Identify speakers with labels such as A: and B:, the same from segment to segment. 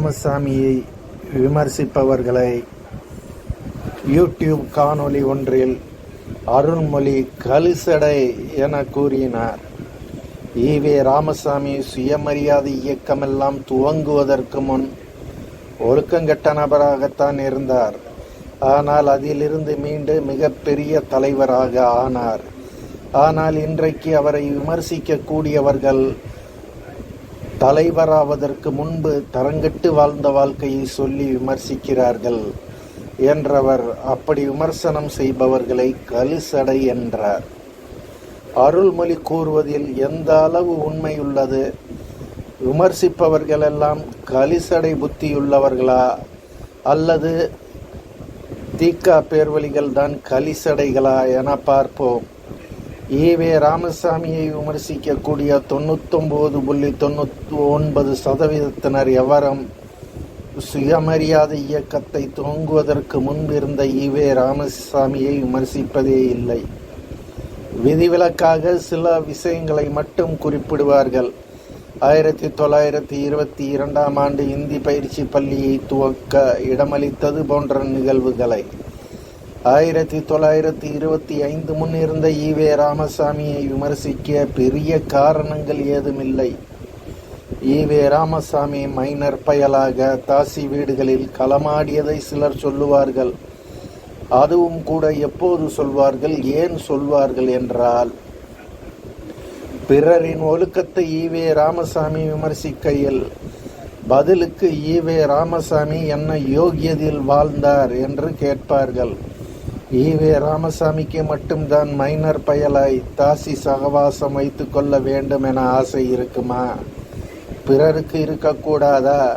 A: ராமசாமியை விமர்சிப்பவர்களை YouTube காணொளி ஒன்றில் அருண்மொழி கலிசடை என கூறினார். ஈவே ராமசாமி சுயமரியாதை இயக்கமெல்லாம் துவங்குவதற்கு முன் ஒழுக்கங்கெட்ட நபராகத்தான் இருந்தார். ஆனால் அதிலிருந்து மீண்டு மிகப்பெரிய தலைவராக ஆனார். ஆனால் இன்றைக்கு அவரை விமர்சிக்கக்கூடியவர்கள் தலைவராவதற்கு முன்பு தரங்கெட்டு வாழ்ந்த வாழ்க்கையை சொல்லி விமர்சிக்கிறார்கள் என்றவர் அப்படி விமர்சனம் செய்பவர்களை கலுசடை என்றார். அருள்மொழி கூறுவதில் எந்த அளவு உண்மையுள்ளது விமர்சிப்பவர்களெல்லாம் கலிசடை புத்தியுள்ளவர்களா? அல்லது தீக்கா பேர்வழிகள் தான் கலிசடைகளா என பார்ப்போம். ஈவே ராமசாமியை விமர்சிக்கக்கூடிய தொண்ணூத்தொம்பது புள்ளி தொண்ணூத்தி ஒன்பது சதவீதத்தினர் எவரும் சுயமரியாதை இயக்கத்தை துவங்குவதற்கு முன்பிருந்த ஈவே ராமசாமியை விமர்சிப்பதே இல்லை. விதிவிலக்காக சில விஷயங்களை மட்டும் குறிப்பிடுவார்கள். ஆயிரத்தி தொள்ளாயிரத்தி இருபத்தி இரண்டாம் ஆண்டு இந்தி பயிற்சி பள்ளியை துவக்க இடமளித்தது போன்ற நிகழ்வுகளை. ஆயிரத்தி தொள்ளாயிரத்தி இருபத்தி ஐந்து முன் இருந்த ஈவே ராமசாமியை விமர்சிக்க பெரிய காரணங்கள் ஏதுமில்லை. ஈவே ராமசாமி மைனர் பயலாக தாசி வீடுகளில் களமாடியதை சிலர் சொல்லுவார்கள். அதுவும் கூட எப்போது சொல்வார்கள் ஏன் சொல்வார்கள் என்றால் பிறரின் ஒழுக்கத்தை ஈவே ராமசாமி விமர்சிக்கையில் பதிலுக்கு ஈவே ராமசாமி என்ன யோகியதில் வாழ்ந்தார் என்று கேட்பார்கள். ஈவே ராமசாமிக்கு மட்டும்தான் மைனர் பயலாய் தாசி சகவாசம் வைத்து கொள்ள வேண்டும் என ஆசை இருக்குமா? பிறருக்கு இருக்கக்கூடாதா?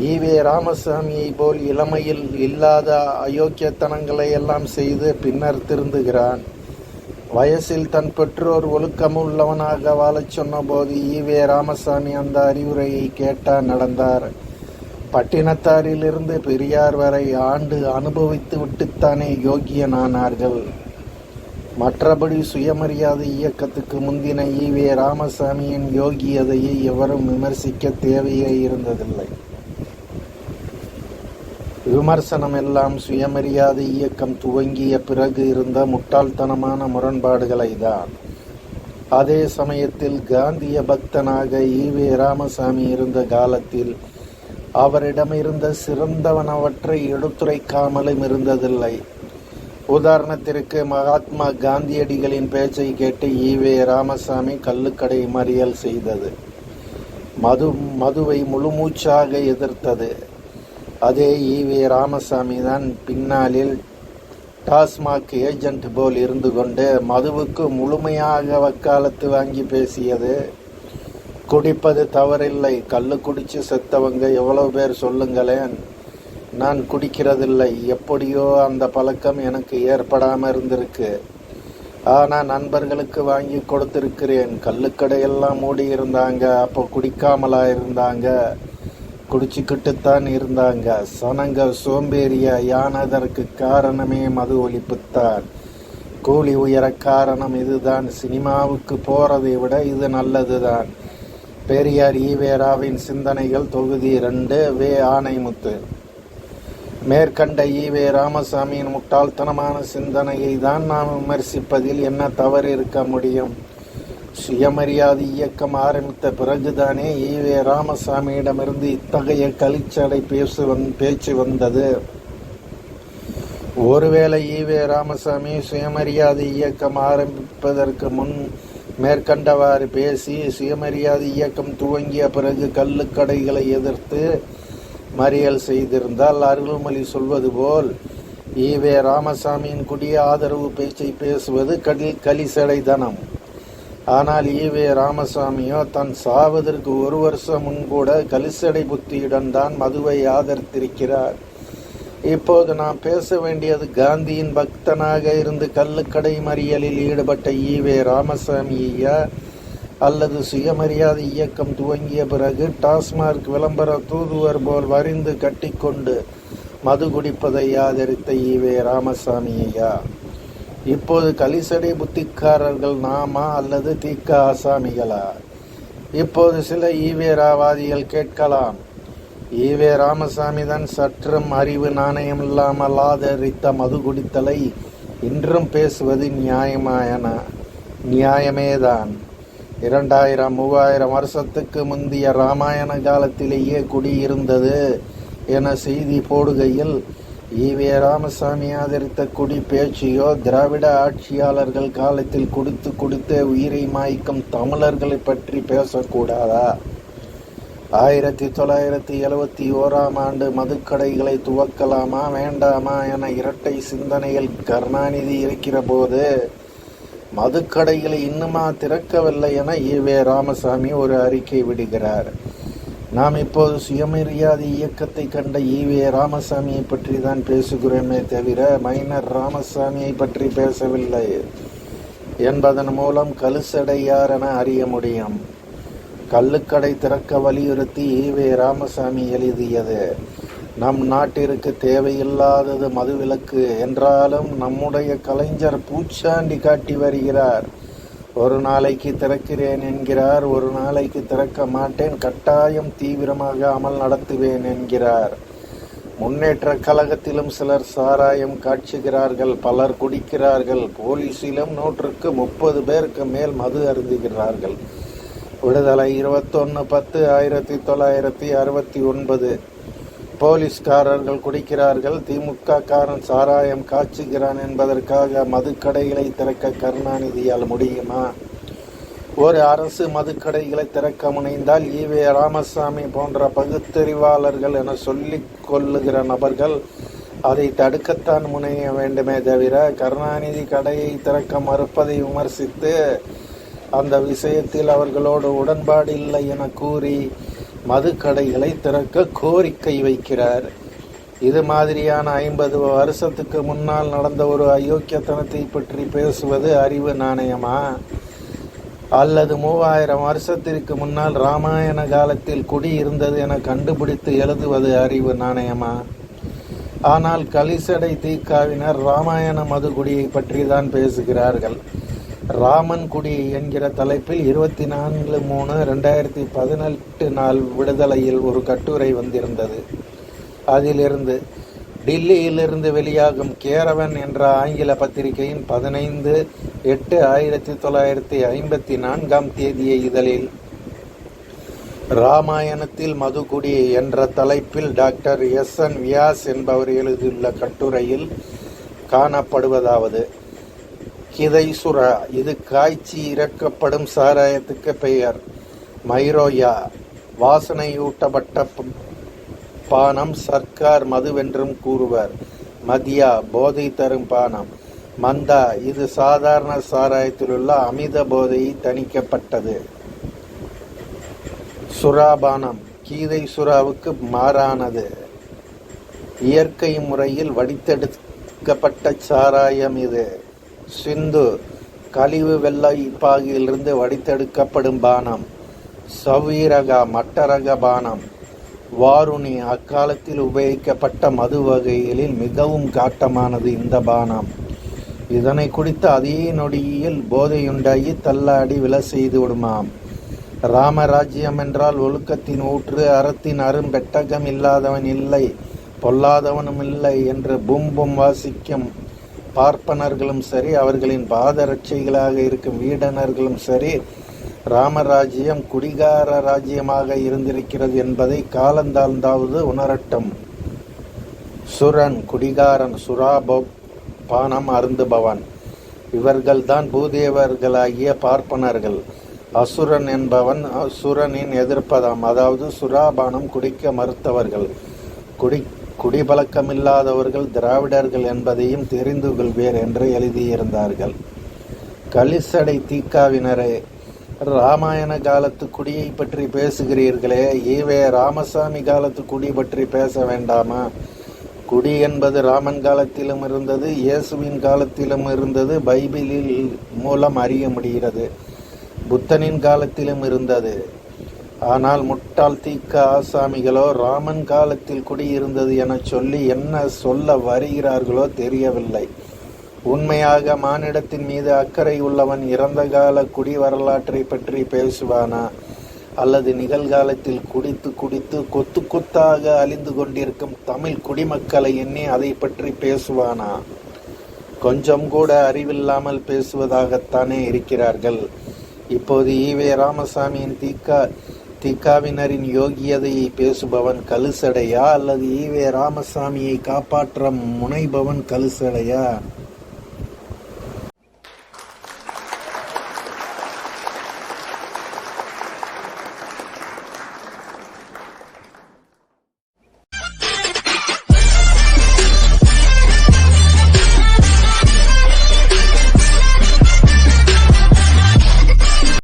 A: ஈவே ராமசாமியை போல் இளமையில் இல்லாத அயோக்கியத்தனங்களை எல்லாம் செய்து பின்னர் திருந்துகிறான். வயசில் தன் பெற்றோர் ஒழுக்கமுள்ளவனாக வாழச் சொன்னபோது ஈவே ராமசாமி அந்த அறிவுரையை கேட்டால் நடந்தார். பட்டினத்தாரிலிருந்து பெரியார் வரை ஆண்டு அனுபவித்து விட்டுத்தானே யோகியனானார்கள். மற்றபடி சுயமரியாதை இயக்கத்துக்கு முந்தின ஈவே ராமசாமியின் யோகியதையை எவரும் விமர்சிக்க தேவையே இருந்ததில்லை. விமர்சனம் எல்லாம் சுயமரியாதை இயக்கம் துவங்கிய பிறகு இருந்த முட்டாள்தனமான முரண்பாடுகளை தான் அதே சமயத்தில் காந்திய பக்தனாக ஈவே ராமசாமி இருந்த காலத்தில் அவரிடம் இருந்த சிறந்தவனவற்றை எடுத்துரைக்காமலும் இருந்ததில்லை. உதாரணத்திற்கு மகாத்மா காந்தியடிகளின் பேச்சை கேட்டு ஈவே ராமசாமி கள்ளுக்கடை மறியல் செய்தது. மது மதுவை முழுமூச்சாக எதிர்த்தது. அதே ஈவே ராமசாமி தான் பின்னாளில் டாஸ்மாக் ஏஜென்ட் போல் இருந்து கொண்டு மதுவுக்கு முழுமையாக வக்காலத்து வாங்கி பேசியது. குடிப்பது தவறில்லை. கல்லு குடிச்சு செத்தவங்க எவ்வளவு பேர் சொல்லுங்களேன். நான் குடிக்கிறதில்லை. எப்படியோ அந்த பழக்கம் எனக்கு ஏற்படாமல் இருந்திருக்கு. ஆனால் நண்பர்களுக்கு வாங்கி கொடுத்துருக்கிறேன். கல்லுக்கடையெல்லாம் மூடி இருந்தாங்க. அப்போ குடிக்காமலா இருந்தாங்க. குடிச்சுக்கிட்டுத்தான் இருந்தாங்க. சனங்க சோம்பேறியா யானதற்கு காரணமே மது ஒழிப்புத்தான். கூலி உயர காரணம் இதுதான். சினிமாவுக்கு போறதை விட இது நல்லதுதான். பெரியார் ஈவேராவின் சிந்தனைகள் தொகுதி ரெண்டு வே ஆணைமுத்து மேற்கண்ட ஈவே ராமசாமியின் முட்டாள்தனமான சிந்தனையை தான் நாம் விமர்சிப்பதில் என்ன தவறு இருக்க முடியும்? சுயமரியாதை இயக்கம் ஆரம்பித்த பிறகுதானே ஈவே ராமசாமியிடமிருந்து இத்தகைய கலிச்சடை பேசு வந் பேச்சு வந்தது. ஒருவேளை ஈவே ராமசாமி சுயமரியாதை இயக்கம் ஆரம்பிப்பதற்கு முன் மேற்கண்டவாறு பேசி சுயமரியாதை இயக்கம் துவங்கிய பிறகு கள்ளுக்கடைகளை எதிர்த்து மறியல் செய்திருந்தால் அருள்மொழி சொல்வது போல் ஈவே ராமசாமியின் குடிய ஆதரவு பேச்சை பேசுவது கலில் கலிசடைதனம். ஆனால் ஈவே ராமசாமியோ தன் சாவதற்கு ஒரு வருஷம் முன்கூட கலிசடை புத்தியுடன் தான் மதுவை ஆதரித்திருக்கிறார். இப்போது நாம் பேச வேண்டியது காந்தியின் பக்தனாக இருந்து கள்ளுக்கடை மறியலில் ஈடுபட்ட ஈவே ராமசாமி ஐயா அல்லது சுயமரியாதை இயக்கம் துவங்கிய பிறகு டாஸ்மார்க் விளம்பர தூதுவர் போல் வரிந்து கட்டிக்கொண்டு மது குடிப்பதை ஆதரித்த ஈவே ராமசாமி ஐயா. இப்போது கலிசடை புத்திக்காரர்கள் நாமா அல்லது தீக்க ஆசாமிகளா? இப்போது சில ஈவேராவாதிகள் கேட்கலாம். ஈவே ராமசாமி தான் சற்றும் அறிவு நாணயம் இல்லாமல் ஆதரித்த மது குடித்தலை இன்றும் பேசுவது நியாயமாயன நியாயமேதான். இரண்டாயிரம் மூவாயிரம் வருஷத்துக்கு முந்தைய ராமாயண காலத்திலேயே குடியிருந்தது என செய்தி போடுகையில் ஈவே ராமசாமி ஆதரித்த குடி பேச்சையோ திராவிட ஆட்சியாளர்கள் காலத்தில் குடித்து குடித்து உயிரை மாய்க்கும் தமிழர்களை பற்றி பேசக்கூடாதா? ஆயிரத்தி தொள்ளாயிரத்தி எழுவத்தி ஓராம் ஆண்டு மதுக்கடைகளை துவக்கலாமா வேண்டாமா என இரட்டை சிந்தனையில் கருணாநிதி இருக்கிற போது மதுக்கடைகளை இன்னுமா திறக்கவில்லை என ஈவே ராமசாமி ஒரு அறிக்கை விடுகிறார். நாம் இப்போது சுயமரியாதை இயக்கத்தை கண்ட ஈவே ராமசாமியை பற்றி தான் பேசுகிறோமே தவிர மைனர் ராமசாமியை பற்றி பேசவில்லை என்பதன் மூலம் கலுசடையார் என அறிய முடியும். கள்ளுக்கடை திறக்க வலியுறுத்தி ஈவே ராமசாமி எழுதியது. நம் நாட்டிற்கு தேவையில்லாதது மதுவிலக்கு. என்றாலும் நம்முடைய கலைஞர் பூச்சாண்டி காட்டி வருகிறார். ஒரு நாளைக்கு திறக்கிறேன் என்கிறார். ஒரு நாளைக்கு திறக்க மாட்டேன். கட்டாயம் தீவிரமாக அமல் நடத்துவேன் என்கிறார். முன்னேற்ற கழகத்திலும் சிலர் சாராயம் காட்சுகிறார்கள். பலர் குடிக்கிறார்கள். போலீசிலும் நூற்றுக்கு முப்பது பேருக்கு மேல் மது அருந்துகிறார்கள். விடுதலை. இருபத்தொன்று பத்து ஆயிரத்தி தொள்ளாயிரத்தி அறுபத்தி ஒன்பது. போலீஸ்காரர்கள் குடிக்கிறார்கள். திமுக காரன் சாராயம் காய்ச்சுகிறான் என்பதற்காக மதுக்கடைகளை திறக்க கருணாநிதியால் முடியுமா? ஒரு அரசு மதுக்கடைகளை திறக்க முனைந்தால் ஈவே ராமசாமி போன்ற பகுத்தறிவாளர்கள் என சொல்லிக் கொள்ளுகிற நபர்கள் அதை தடுக்கத்தான் முனைய வேண்டுமே தவிர கருணாநிதி கடையை திறக்க மறுப்பதை விமர்சித்து அந்த விஷயத்தில் அவர்களோடு உடன்பாடு இல்லை என கூறி மதுக்கடைகளை திறக்க கோரிக்கை வைக்கிறார். இது மாதிரியான ஐம்பது வருஷத்துக்கு முன்னால் நடந்த ஒரு அயோக்கியத்தனத்தை பற்றி பேசுவது அறிவு நாணயமா? அல்லது மூவாயிரம் வருஷத்திற்கு முன்னால் ராமாயண காலத்தில் குடி இருந்தது என கண்டுபிடித்து எழுதுவது அறிவு நாணயமா? ஆனால் கலிசடை தீக்காவினர் ராமாயண மதுகுடியை பற்றி தான் பேசுகிறார்கள். ராமன் குடி என்கிற தலைப்பில் இருபத்தி நான்கு மூணு ரெண்டாயிரத்தி பதினெட்டு நாள் விடுதலையில் ஒரு கட்டுரை வந்திருந்தது. அதிலிருந்து டில்லியிலிருந்து வெளியாகும் கேரவன் என்ற ஆங்கில பத்திரிகையின் பதினைந்து எட்டு ஆயிரத்தி தொள்ளாயிரத்தி ஐம்பத்தி நான்காம் தேதிய இதழில் ராமாயணத்தில் மதுகுடி என்ற தலைப்பில் டாக்டர் எஸ். என். வியாஸ் என்பவர் எழுதியுள்ள கட்டுரையில் காணப்படுவதாவது கிதை சுறா இது காய்ச்சி இறக்கப்படும் சாராயத்துக்கு பெயர். மைரோயா வாசனையூட்டப்பட்ட பானம் சர்க்கார் மதுவென்றும் கூறுவர். மதியா போதை தரும் பானம். மந்தா இது சாதாரண சாராயத்திலுள்ள அமித போதை தணிக்கப்பட்டது. சுறாபானம் கீதை சுறாவுக்கு மாறானது. இயற்கை முறையில் வடித்தெடுக்கப்பட்ட சாராயம் இது. சிந்து கழிவு வெள்ளை பாகியிலிருந்து வடித்தெடுக்கப்படும் பானம் சவீரக மட்டரக பானம். வாருணி அக்காலத்தில் உபயோகிக்கப்பட்ட மது வகைகளில் மிகவும் காட்டமானது இந்த பானம். இதனை குடித்த அதே நொடியில் போதையுண்டாகி தள்ளாடி விழ செய்து விடுமாம். ராமராஜ்யம் என்றால் ஒழுக்கத்தின் ஊற்று அறத்தின் அரும்பெட்டகம் இல்லாதவன் இல்லை பொல்லாதவனும் இல்லை என்று பும்பும் வாசிக்கும் பார்ப்பனர்களும் சரி அவர்களின் பாதரட்சைகளாக இருக்கும் வீடனர்களும் சரி ராமராஜ்யம் குடிகார ராஜ்யமாக இருந்திருக்கிறது என்பதை காலந்தாழ்ந்தாவது உணரட்டும். சுரன் குடிகாரன் சுராபோ பானம் அருந்துபவன். இவர்கள்தான் பூதேவர்களாகிய பார்ப்பனர்கள். அசுரன் என்பவன் அசுரனின் எதிர்ப்பதாம். அதாவது சுராபானம் குடிக்க மறுத்தவர்கள். குடி குடிபழக்கமில்லாதவர்கள் திராவிடர்கள் என்பதையும் தெரிந்து கொள்வேர் என்று எழுதியிருந்தார்கள். கலிசடை தீக்காவினரே ராமாயண காலத்து குடியை பற்றி பேசுகிறீர்களே ஈவே ராமசாமி காலத்து குடி பற்றி பேச வேண்டாமா? குடி என்பது ராமன் காலத்திலும் இருந்தது இயேசுவின் காலத்திலும் இருந்தது பைபிளில் மூலம் அறிய முடிகிறது. புத்தனின் காலத்திலும் இருந்தது. ஆனால் முட்டாள் தீக்க ஆசாமிகளோ ராமன் காலத்தில் குடியிருந்தது என சொல்லி என்ன சொல்ல வருகிறார்களோ தெரியவில்லை. உண்மையாக மானிடத்தின் மீது அக்கறை உள்ளவன் இறந்த கால குடி வரலாற்றை பற்றி பேசுவானா? அல்லது நிகழ்காலத்தில் குடித்து குடித்து கொத்து கொத்தாக அழிந்து கொண்டிருக்கும் தமிழ் குடிமக்களை எண்ணி அதை பற்றி பேசுவானா? கொஞ்சம் கூட அறிவில்லாமல் பேசுவதாகத்தானே இருக்கிறார்கள். இப்போது ஈவே ராமசாமியின் தீக்கா திகாவினரின் யோகியதையை பேசுபவன் கலுசடையா அல்லது ஈவே ராமசாமியை காப்பாற்ற முனைபவன் கலுசடையா?